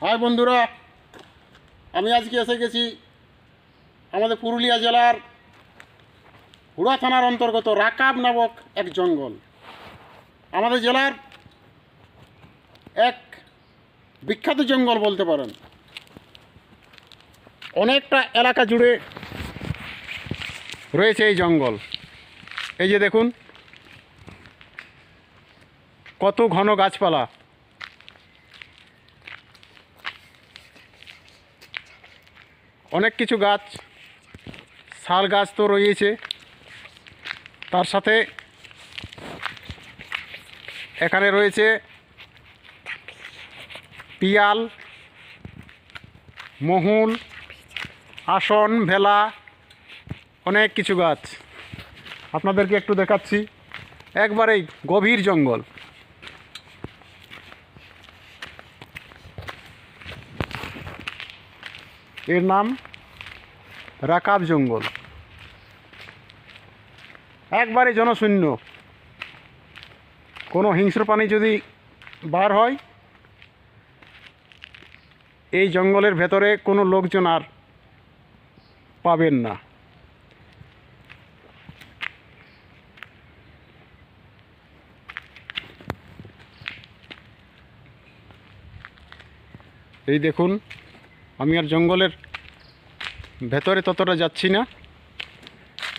High বন্ধুরা, আমি আজকে এসে গেছি আমাদের পুরুলিয়া জেলার হুড়া থানার অন্তর্গত রাকাব নামক এক জঙ্গল। আমাদের জেলার এক বিখ্যাত জঙ্গল বলতে পারেন। অনেকটা এলাকা জুড়ে রয়েছে এই জঙ্গল। এই যে দেখুন, কত ঘন গাছপালা। অনেক কিছু গাছ, শাল গাছ তো রয়েছে। তার সাথে এখানে রয়েছে পিয়াল, মহুল, আসন, ভেলা, অনেক কিছু গাছ। আপনাদেরকে একটু দেখাচ্ছি। একবারেই গভীর জঙ্গল। এর নাম রাকাব জঙ্গল। একবারে জনশূন্য। কোনো হিংস্র প্রাণী যদি বার হয়, এই জঙ্গলের ভেতরে কোনো লোকজন আর পাবেন না। এই দেখুন আমি আর জঙ্গলের ভেতরে ততটা যাচ্ছি না।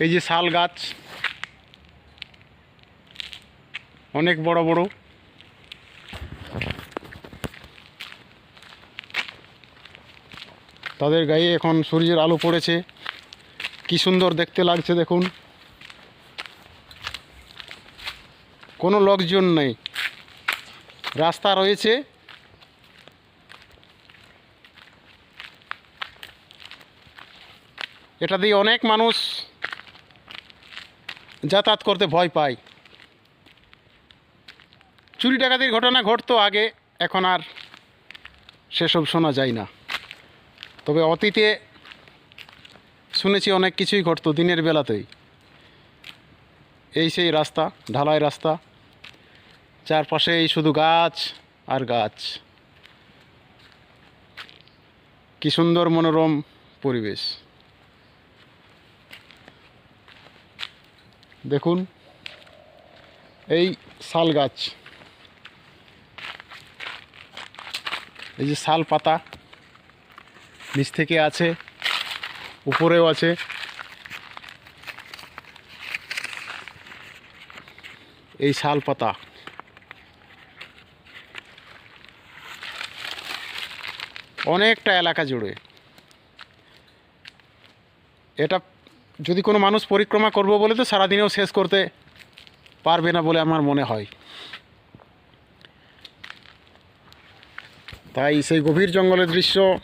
এই যে শাল গাছ, অনেক বড় বড়। তাদের গায়ে এখন সূর্যের আলো পড়েছে। কি সুন্দর দেখতে লাগছে দেখুন। কোনো লোকজন নেই। রাস্তা রয়েছে। এটা দিয়ে অনেক মানুষ যাতায়াত করতে ভয় পায়। চুরি ডাকাতির ঘটনা ঘটতো আগে, এখন আর সেসব শোনা যায় না। তবে অতীতে শুনেছি অনেক কিছুই ঘটতো দিনের বেলাতেই। এই সেই রাস্তা, ঢালাই রাস্তা চারপাশে এই শুধু গাছ আর গাছ। কি সুন্দর মনোরম পরিবেশ। দেখুন, এই শাল গাছ। এই যে শাল পাতা নিচ থেকে আছে, উপরেও আছে। এই শাল পাতা। অনেকটা এলাকা জুড়ে। এটা যদি কোনো মানুষ পরিক্রমা করব বলে তো সারাদিনেও শেষ করতে পারবে না বলে আমার মনে হয়। তাই সেই গভীর জঙ্গলের দৃশ্য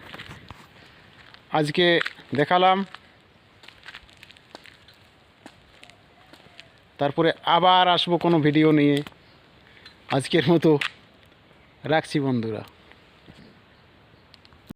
আজকে দেখালাম। তারপরে আবার আসব কোনো ভিডিও নিয়ে। আজকের মতো রাখছি বন্ধুরা।